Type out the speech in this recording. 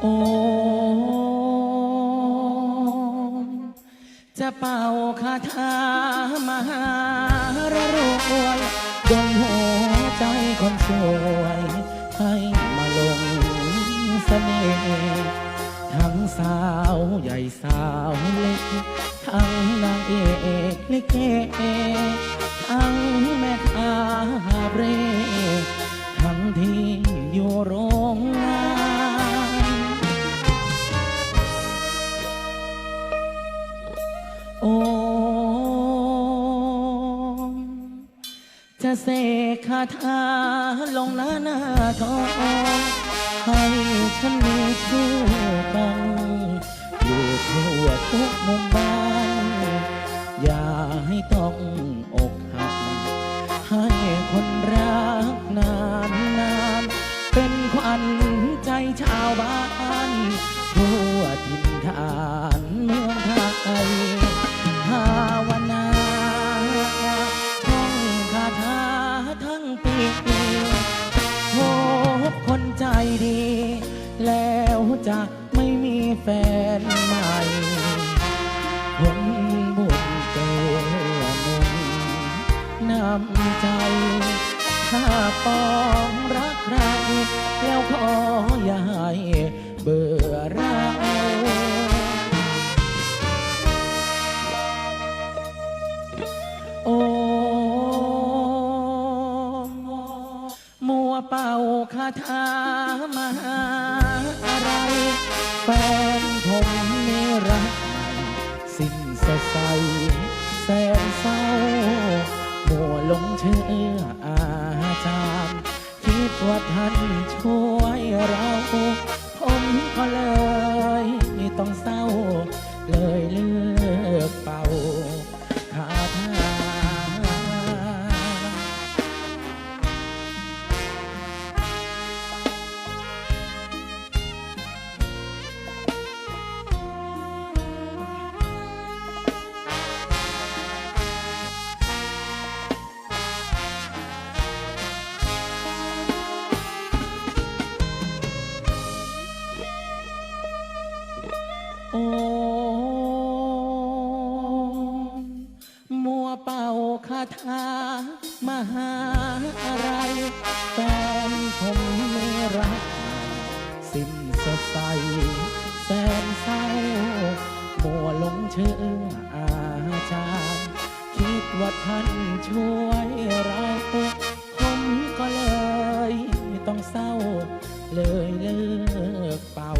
โอมจะเป่าคาถามหารรวยดนหัวใจคนสวย ให้มาลงเสน่ห์ทั้งสาวใหญ่สาวเล็ก ทั้งนางเอกลิเก จะเสกคาถาลงหน้าหน้าทองให้ฉันมีชื่อกังอยู่ทั่วทุกมุมบ้าน อย่าให้ต้องอกหัก ให้คนรักนานนานเป็นขวัญใจชาวบ้านทั่วถิ่นฐาน พบคนใจดี แล้วจะไม่มีแฟนใหม่คนบุญเตือนนำใจ ถ้าปองรักใครแล้วขออย่าให้ คาถามหาอะไร แฟนผมนี่รักใหม่สิ้นสดใสแสนเศร้ามัวหลงเชื่ออาจารย์ คิดว่าท่าน โอ้มัวเป่าคาถามหาอะไรแฟนผมไม่รัก สิ้นสดใสแสนเศร้ามัวหลงเชื่ออาจารย์ คิดว่าท่านช่วยเราผมก็เลยต้องเศร้า เลยเลิกเป่า